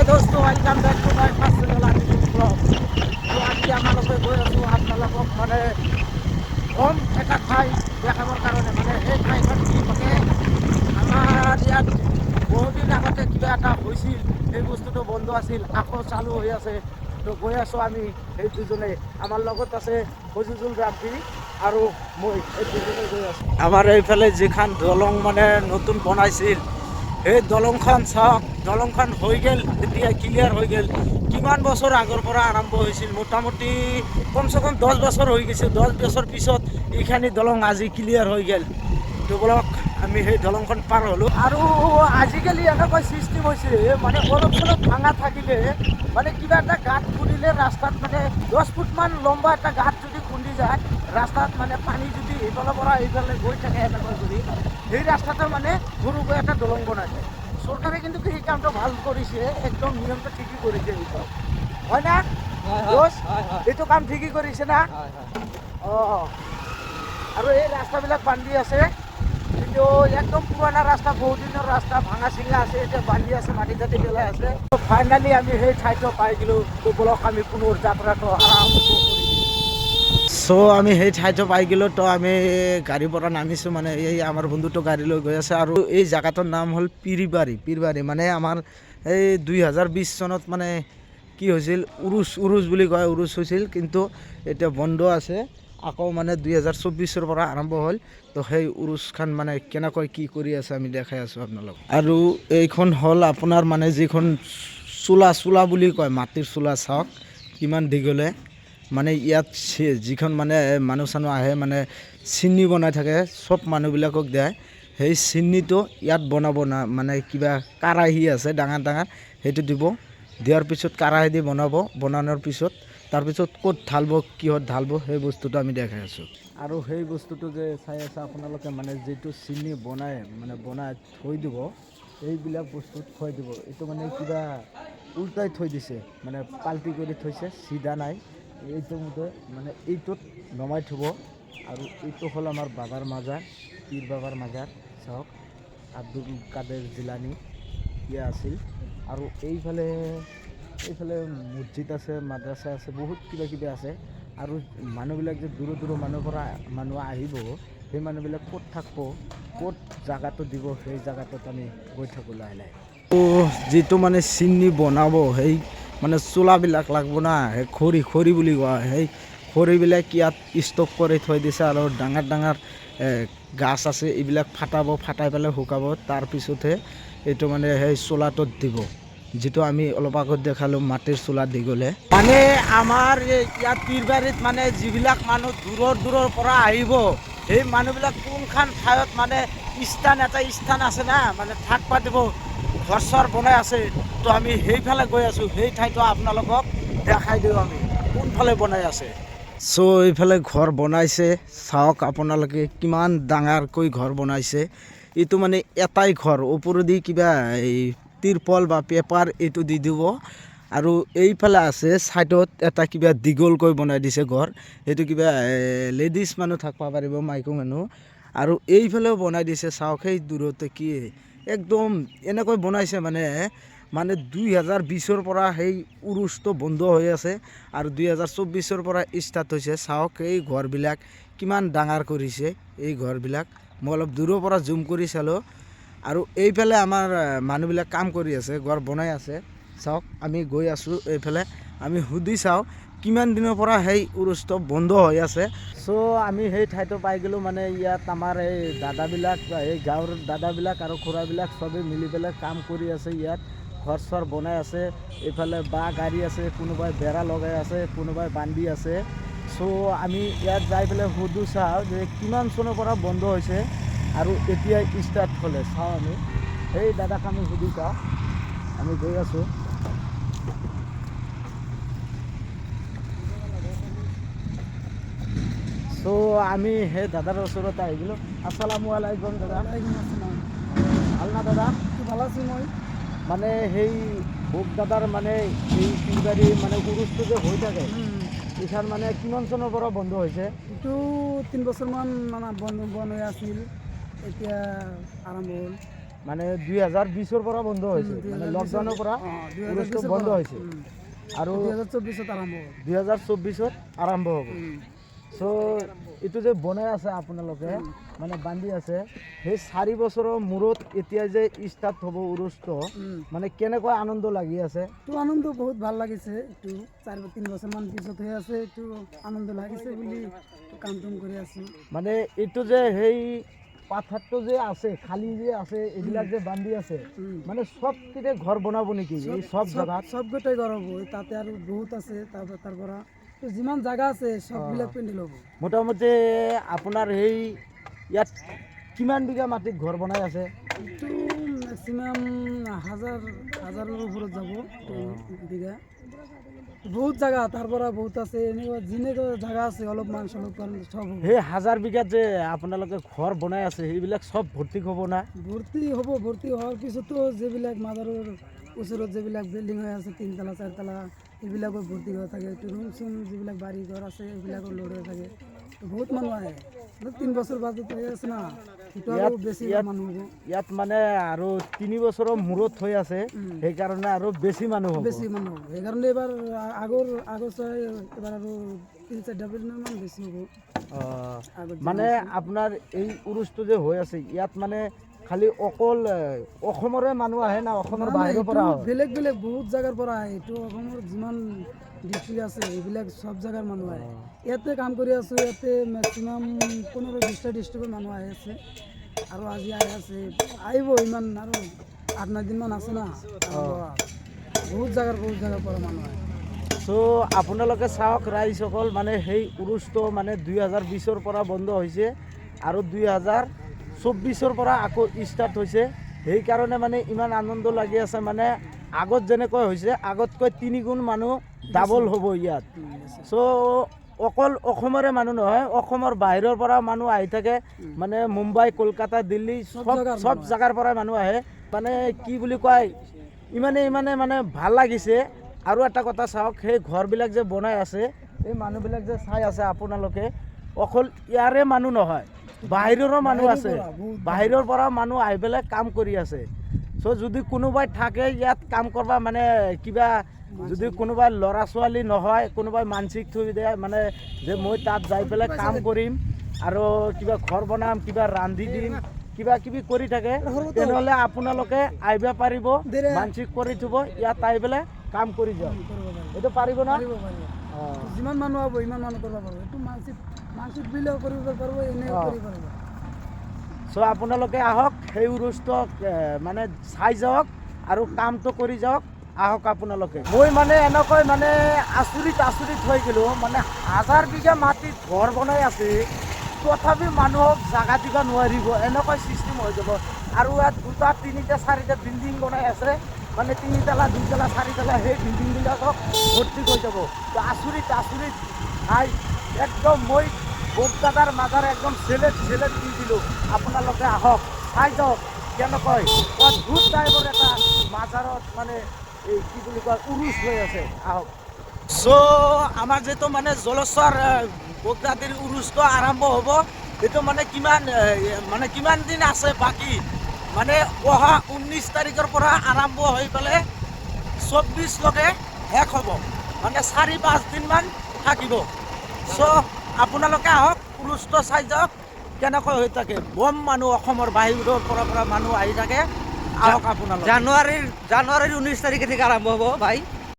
High দোস্ত, welcome back to my personal artist blog তো আজি আমালোকে গৈ আছোঁ আপোনালোকক মানে হোম এটা ঠাই দেখাবৰ কাৰণে। মানে সেই ঠাইখন কি মানে আমাৰ ইয়াত বহুদিন আগতে কিবা এটা হৈছিল, সেই বস্তুটো বন্ধ আছিল, আকৌ চালু হৈ আছে। তো গৈ আছোঁ আমি সেই দুজনে। আমাৰ লগত আছে ফজিজুল ৰাফি আৰু মই, এই দুজনে গৈ আছোঁ। আমাৰ এইফালে যিখন দলং মানে নতুন বনাইছিল, সেই দলংখন চাওক। দলংখন হৈ গ'ল এতিয়া ক্লিয়াৰ হৈ গ'ল। কিমান বছৰ আগৰ পৰা আৰম্ভ হৈছিল? মোটামুটি কমচে কম দহ বছৰ হৈ গৈছে। দহ বছৰ পিছত এইখিনি দলং আজি ক্লিয়াৰ হৈ গ'ল। তো বলক, আমি সেই দলংখন পাৰ হ'লোঁ। আৰু আজিকালি এনেকুৱা চিষ্টেম হৈছে মানে অলপ চলপ ভাঙা থাকিলে মানে কিবা এটা গাঁত খুন্দিলে ৰাস্তাত মানে দহ ফুটমান লম্বা এটা গাঁত যদি খুন্দি যায়, ৰাস্তাত মানে পানী যদি এইফালৰ পৰা এইফালে গৈ থাকে এনেকৈ কৰি, সেই ৰাস্তাতে মানে সৰুকৈ এটা দলং বনাইছে চৰকাৰে কিন্তু সেই কামটো ভালো কৰিছে একদম নিয়মটো ঠিকেই কৰিছে এইটো হয় না? দোষ? কাম ঠিকেই কৰিছে না? অঁ আৰু এই ৰাস্তাবিলাক বান্ধি আছে। কিন্তু একদম পুৰণা ৰাস্তা বহুত দিনৰ ৰাস্তা ভাঙা চিঙা আছে এতিয়া বান্ধি আছে মাটি চাটি পেলাই আছে। ফাইনেলি আমি সেই ঠাইটো পাই গ'লোঁ। বলক আমি পুনৰ যাত্ৰাটো আৰম্ভ চ' আমি সেই ঠাইটো পাই গ'লোঁ, তো আমি গাড়ীৰ পৰা নামিছোঁ মানে এই আমাৰ বন্ধুটো গাড়ী লৈ গৈ আছে আৰু এই জেগাটোৰ নাম হ'ল পিৰিবাৰী। পিৰবাৰী মানে আমাৰ এই দুই হাজাৰ বিছ চনত মানে কি হৈছিল, উৰুচ উৰুচ বুলি কয়, উৰুচ হৈছিল, কিন্তু এতিয়া বন্ধ আছে। আকৌ মানে দুই হাজাৰ চৌব্বিছৰ পৰা আৰম্ভ হ'ল, তো সেই উৰুচখন মানে কেনেকৈ কি কৰি আছে আমি দেখাই আছোঁ আপোনালোক আৰু এইখন হ'ল আপোনাৰ মানে যিখন চোলা চোলা বুলি কয়, মাটিৰ চোলা চাওক, কিমান দীঘলে। মানে ইয়াত যিখন মানে মানুহ চানুহ আহে মানে চিনি বনাই থাকে, চব মানুহবিলাকক দিয়ে। সেই চিনিটো ইয়াত বনাব না মানে কিবা কাৰাহী আছে, ডাঙৰ ডাঙৰ, সেইটো দিব। দিয়াৰ পিছত কাৰাহী দি বনাব, বনানোৰ পিছত তাৰপিছত ক'ত ঢালিব, কিহত ঢালিব, সেই বস্তুটো আমি দেখাই আছোঁ। আৰু সেই বস্তুটো যে চাই আছে, আপোনালোকে মানে যিটো চিনি বনাই মানে বনাই থৈ দিব, এইবিলাক বস্তুত থৈ দিব। এইটো মানে কিবা উল্টাই থৈ দিছে মানে পাল্টি কৰি থৈছে, চিধা নাই। এইটো মতে মানে এইটোত নমাই থ'ব আৰু এইটো হ'ল আমাৰ বাবাৰ মাজাৰ, পীৰ বাবাৰ মাজাৰ, চাওক, আব্দুল কাদের জিলানী, ইয়া আছিল। আৰু এইফালে এইফালে মছজিদ আছে, মাদ্ৰাছা আছে, বহুত কিবা কিবি আছে। আৰু মানুহবিলাক যে দূৰৰ দূৰৰ মানুহৰ পৰা মানুহ আহিব, সেই মানুহবিলাক ক'ত থাকিব, ক'ত জাগাটো দিব, সেই জাগাটোত আমি গৈ থাকোঁ লাহে লাহে যিটো মানে চিনি বনাব, সেই মানে চোলাবিলাক লাগব না খৰি খৰি বুলি কোৱা সেই খৰিবিলাক ইয়াত ষ্টক কৰি থৈ দিছে আৰু ডাঙৰ ডাঙৰ গাছ আছে, এইবিলাক ফাটাব, ফাটাই পেলাই শুকাব তাৰপিছতহে এইটো মানে সেই চোলাটোত দিব। যিটো আমি অলপ আগত দেখালোঁ, মাটিৰ চোলা দীঘলে মানে আমাৰ ইয়াত পীৰবাৰীত মানে যিবিলাক মানুহ দূৰৰ দূৰৰ পৰা আহিব, সেই মানুহবিলাক কোনখন ঠাইত মানে স্থান, এটা স্থান আছে না মানে থাক পাতিব ঘৰ চৰ বনাই আছে, তো আমি সেইফালে গৈ আছোঁ। সেই ঠাইটো আপোনালোকক দেখাই দিওঁ আমি, কোনফালে বনাই আছে। চ' এইফালে ঘৰ বনাইছে। চাওক আপোনালোকে কিমান ডাঙৰকৈ ঘৰ বনাইছে। এইটো মানে এটাই ঘৰ ওপৰেদি কিবা এই তিৰপল বা পেপাৰ এইটো দি দিব। আৰু এইফালে আছে, ছাইডত এটা কিবা দীঘলকৈ বনাই দিছে ঘৰ। সেইটো কিবা লেডিজ মানুহ থাকিব পাৰিব, মাইকী মানুহ। আৰু এইফালেও বনাই দিছে, চাওক সেই দূৰতে কি একদম এনেকৈ বনাইছে মানে মানে দুই হাজাৰ বিছৰ পৰা সেই উৰুচটো বন্ধ হৈ আছে আৰু দুই হাজাৰ চৌব্বিছৰ পৰা ষ্টাৰ্ট হৈছে। চাওক এই ঘৰবিলাক কিমান ডাঙৰ কৰিছে, এই ঘৰবিলাক। মই অলপ দূৰৰ পৰা জুম কৰি চালোঁ আৰু এইফালে আমাৰ মানুহবিলাক কাম কৰি আছে, ঘৰ বনাই আছে। চাওক, আমি গৈ আছোঁ এইফালে। আমি সুধি চাওঁ কিমান দিনৰ পৰা সেই উৰুচটো বন্ধ হৈ আছে? চ' আমি সেই ঠাইটো পাই গ'লোঁ মানে ইয়াত আমাৰ এই দাদাবিলাক এই গাঁৱৰ দাদাবিলাক আৰু খুৰাবিলাক চবেই মিলি পেলাই কাম কৰি আছে ইয়াত। ঘৰ চৰ বনাই আছে, এইফালে বাঁহ গাড়ী আছে, কোনোবাই বেৰা লগাই আছে, কোনোবাই বান্ধি আছে। চ' আমি ইয়াত যাই পেলাই সুধো চাওঁ যে কিমান চনৰ পৰা বন্ধ হৈছে আৰু এতিয়া ষ্টাৰ্ট হ'লে। চাওঁ আমি। সেই দাদাক আমি সুধি চাওঁ। আমি গৈ আছোঁ। চ' আমি সেই দাদাৰ ওচৰত আহি গ'লোঁ আসসালামু আলাইকুম দাদা। ভালো না দাদা। ভালো আছি মই? মানে সেই ভোগ দাদাৰ মানে এই ফিলবাৰী মানে উৰুচটো যে হৈ থাকে এইখন মানে কিমান চনৰ পৰা বন্ধ হৈছে এইটো তিন বছৰমান মানে বন্ধ বন্ধ হৈ আছিল এতিয়া আৰম্ভ হ'ল। মানে দুই হাজাৰ বিছৰ পৰা বন্ধ হৈছে মানে লকডাউনৰ পৰা উৰুষ্টু বন্ধ হৈছে। আৰু দুই হাজাৰ চৌবিছত আৰম্ভ হ'ব দুই হাজাৰ চৌবিছত আৰম্ভ হ'ব। চ' এইটো যে বনাই আছে আপোনালোকে মানে বান্ধি আছে সেই চাৰি বছৰৰ মূৰত এতিয়া যে ষ্টাৰ্ট হ'ব উৰুষ্ট মানে কেনেকুৱা আনন্দ লাগি আছে? এইটো আনন্দ বহুত ভালো লাগিছে এইটো চাৰি তিনি বছৰমান পিছত হৈ আছে এইটো আনন্দ লাগিছে বুলি কাম টাম কৰি আছোঁ। মানে এইটো যে সেই পাথাৰটো যে আছে খালী যে আছে এইবিলাক যে বান্ধি আছে মানে চব কেতিয়া ঘৰ বনাব নেকি? এই চব জেগাত? চব গোটেই ঘৰ হ'ব তাতে আৰু বহুত আছে তাৰ তাৰ পৰা তো যিমান জাগা আছে চববিলাক পেণ্ডেল হ'ব। মোটামুটি আপোনাৰ সেই ইয়াত কিমান বিঘা মাটিত ঘৰ বনাই আছে? এইটো মেক্সিমাম হাজাৰ হাজাৰৰ ওপৰত যাব বিঘা। বহুত জাগা তাৰ পৰা বহুত আছে এনেকুৱা যেনেকুৱা জাগা আছে অলপমান চলপমান চব সেই হাজাৰ বিঘাত যে আপোনালোকে ঘৰ বনাই আছে সেইবিলাক চব ভৰ্তি হ'ব না? ভৰ্তি হ'ব ভৰ্তি হোৱাৰ পিছতো যিবিলাক মাজাৰৰ ওচৰত যিবিলাক বিল্ডিং হৈ আছে তিনতলা চাৰিতলা সেইবিলাকো ভৰ্তি হৈ থাকে ৰুম চুম যিবিলাক বাৰী ঘৰ আছে সেইবিলাকো লোড হৈ থাকে। বহুত মানুহ আহে। তিনি বছৰ বাজত হৈ আছে না। ইয়াত- বেছি মানুহ হ'ব। ইয়াত মানে আৰু তিনি বছৰৰ মূৰত হৈ আছে। সেইকাৰণে আৰু বেছি মানুহ বেছি মানুহ হ'ব। সেইকাৰণে এইবাৰ আগৰ আগৰ চাই এবাৰ আৰু তিনি চাৰিটা বিল্ডিংমান বেছি হ'ব। মানে আপোনাৰ এই উৰুচটো যে হৈ আছে ইয়াত মানে খালি অকল অসমৰে মানুহ আহে না অসমৰ বাহিৰৰ পৰা বেলেগ বেলেগ বহুত জাগাৰ পৰা আহে। এইটো অসমৰ যিমান ডিষ্ট্ৰিক্ট আছে এইবিলাক চব জাগাৰ মানুহ আহে। ইয়াতে কাম কৰি আছোঁ ইয়াতে মেক্সিমাম পোন্ধৰ বিছটা ডিষ্ট্ৰিক্টৰ মানুহ আহি আছে। আৰু আজি আহি আছে আহিব ইমান আৰু আঠ ন দিনমান আছে না বহুত জাগাৰ বহুত জাগাৰ পৰা মানুহ আহে। চ' আপোনালোকে চাওক ৰাইজসকল মানে সেই উৰুচটো মানে দুই হাজাৰ বিছৰ পৰা বন্ধ হৈছে আৰু দুই হাজাৰ চৌব্বিছৰ পৰা আকৌ ষ্টাৰ্ট হৈছে। সেইকাৰণে মানে ইমান আনন্দ লাগি আছে মানে আগত যেনেকৈ হৈছে আগতকৈ তিনিগুণ মানুহ ডাবল হ'ব ইয়াত। চ' অকল অসমৰে মানুহ নহয় অসমৰ বাহিৰৰ পৰা মানুহ আহি থাকে। মানে মুম্বাই কলকাতা দিল্লী চব চব জেগাৰ পৰাই মানুহ আহে। মানে কি বুলি কয় ইমানে ইমানে মানে ভালো লাগিছে। আৰু এটা কথা চাওক সেই ঘৰবিলাক যে বনাই আছে এই মানুহবিলাক যে চাই আছে আপোনালোকে অকল ইয়াৰে মানুহ নহয়। বাহিৰৰো মানুহ আছে। বাহিৰৰ পৰা মানুহ আহি পেলাই কাম কৰি আছে। চ' যদি কোনোবাই থাকে ইয়াত কাম কৰবা মানে কিবা যদি কোনোবাই ল'ৰা ছোৱালী নহয় কোনোবাই মানসিক থৈ দিয়ে মানে যে মই তাত যাই পেলাই কাম কৰিম আৰু কিবা ঘৰ বনাম কিবা ৰান্ধি দিম কিবা কিবি কৰি থাকে তেনেহ'লে আপোনালোকে আহিব পাৰিব মানসিক কৰি থব ইয়াত আহি পেলাই কাম কৰি যাওক। এইটো পাৰিব না? যিমান মানুহ হ'ব ইমান মানুহ কৰিব পাৰিব। এইটো মানসিক মানসিক বিলেও কৰিব পাৰিব এনেও কৰিব পাৰিব। চ' আপোনালোকে আহক সেই উৰুষ্টক মানে চাই যাওক আৰু কামটো কৰি যাওক আহক আপোনালোকে। মই মানে এনেকৈ মানে আচৰিত আচৰিত হৈ গ'লোঁ। মানে হাজাৰ বিঘা মাটিত ঘৰ বনাই আছে তথাপি মানুহক জাগা দিব নোৱাৰিব এনেকৈ চিষ্টেম হৈ যাব। আৰু ইয়াত দুটা তিনিটা চাৰিটা বিল্ডিং বনাই আছে মানে তিনিতলা দুইতলা চাৰিতলা সেই বিল্ডিংবিলাকক ভৰ্তি হৈ যাব। তো আচৰিত আচৰিত। হাই একদম মই বোকদাদাৰ মাজাৰ একদম চেলেট চেলেট দি দিলোঁ। আপোনালোকে আহক, চাই যাওক কেনেকৈ অদ্ভুত টাইপৰ এটা মাজাৰত মানে এই কি বুলি কয়, উৰুচ হৈ আছে। আহক। চ' আমাৰ যিটো মানে জলস্বৰ বোকদাদিৰ উৰুচটো আৰম্ভ হ'ব এইটো মানে কিমান মানে কিমান দিন আছে বাকী? মানে অহা ঊনৈছ তাৰিখৰ পৰা আৰম্ভ হৈ পেলাই চৌব্বিছলৈকে শেষ হ'ব। মানে চাৰি পাঁচদিনমান থাকিব। চ' আপোনালোকে আহক উৰুষ্ট চাই যাওক কেনেকৈ হৈ থাকে। বম মানুহ অসমৰ বাহিৰৰ পৰা পৰা মানুহ আহি থাকে। আহক আপোনালোকে। জানুৱাৰীৰ জানুৱাৰীৰ ঊনৈছ তাৰিখে থেকে আৰম্ভ হ'ব ভাই।